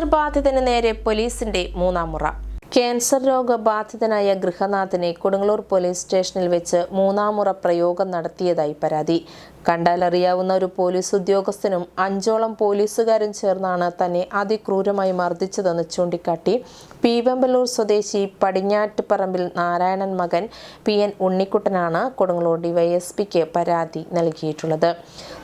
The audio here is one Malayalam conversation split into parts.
ബാധിതന് നേരെ പോലീസിന്റെ മൂന്നാം മുറ ക്യാൻസർ രോഗബാധിതനായ ഗൃഹനാഥനെ കൊടുങ്ങല്ലൂർ പോലീസ് സ്റ്റേഷനിൽ വെച്ച് മൂന്നാമുറ പ്രയോഗം നടത്തിയതായി പരാതി. കണ്ടാലറിയാവുന്ന ഒരു പോലീസ് ഉദ്യോഗസ്ഥനും അഞ്ചോളം പോലീസുകാരും ചേർന്നാണ് തന്നെ അതിക്രൂരമായി മർദ്ദിച്ചതെന്ന് ചൂണ്ടിക്കാട്ടി. പീവമ്പലൂർ സ്വദേശി പടിഞ്ഞാറ്റുപറമ്പിൽ നാരായണൻ മകൻ പി എൻ ഉണ്ണിക്കുട്ടനാണ് കൊടുങ്ങല്ലൂർ ഡിവൈഎസ്പിക്ക് പരാതി നൽകിയിട്ടുള്ളത്.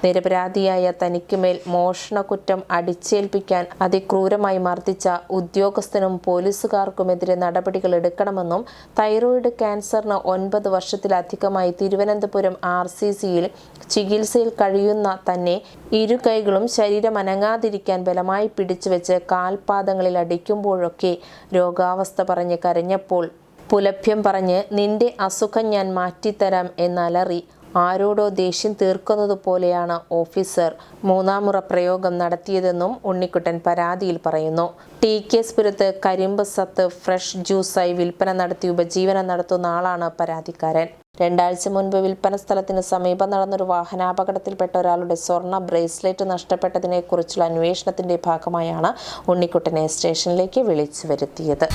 നിരപരാധിയായ തനിക്ക് മേൽ മോഷണക്കുറ്റം അടിച്ചേൽപ്പിക്കാൻ അതിക്രൂരമായി മർദ്ദിച്ച ഉദ്യോഗസ്ഥനും പോലീസുകാർക്കുമെതിരെ നടപടികൾ എടുക്കണമെന്നും തൈറോയിഡ് ക്യാൻസറിന് ഒൻപത് വർഷത്തിലധികമായി തിരുവനന്തപുരം ആർ സി സിയിൽ ചികിത്സയിൽ കഴിയുന്ന തന്നെ ഇരു കൈകളും ശരീരം അനങ്ങാതിരിക്കാൻ ബലമായി പിടിച്ചുവെച്ച് കാൽപാദങ്ങളിൽ അടിക്കുമ്പോഴൊക്കെ രോഗാവസ്ഥ പറഞ്ഞ് കരഞ്ഞപ്പോൾ പുലഭ്യം പറഞ്ഞ് നിന്റെ അസുഖം ഞാൻ മാറ്റിത്തരാം എന്നലറി ആരോടോ ദേഷ്യം തീർക്കുന്നത് പോലെയാണ് ഓഫീസർ മൂന്നാമുറ പ്രയോഗം നടത്തിയതെന്നും ഉണ്ണിക്കുട്ടൻ പരാതിയിൽ പറയുന്നു. ടി കെ സ്പുരത്ത് കരിമ്പ് സത്ത് ഫ്രഷ് ജ്യൂസായി വിൽപ്പന നടത്തി ഉപജീവനം നടത്തുന്ന ആളാണ് പരാതിക്കാരൻ. രണ്ടാഴ്ച മുൻപ് വിൽപ്പന സ്ഥലത്തിന് സമീപം നടന്നൊരു വാഹനാപകടത്തിൽപ്പെട്ട ഒരാളുടെ സ്വർണ ബ്രേസ്ലെറ്റ് നഷ്ടപ്പെട്ടതിനെ കുറിച്ചുള്ള അന്വേഷണത്തിന്റെ ഭാഗമായാണ് ഉണ്ണിക്കുട്ടനെ സ്റ്റേഷനിലേക്ക് വിളിച്ചു വരുത്തിയത്.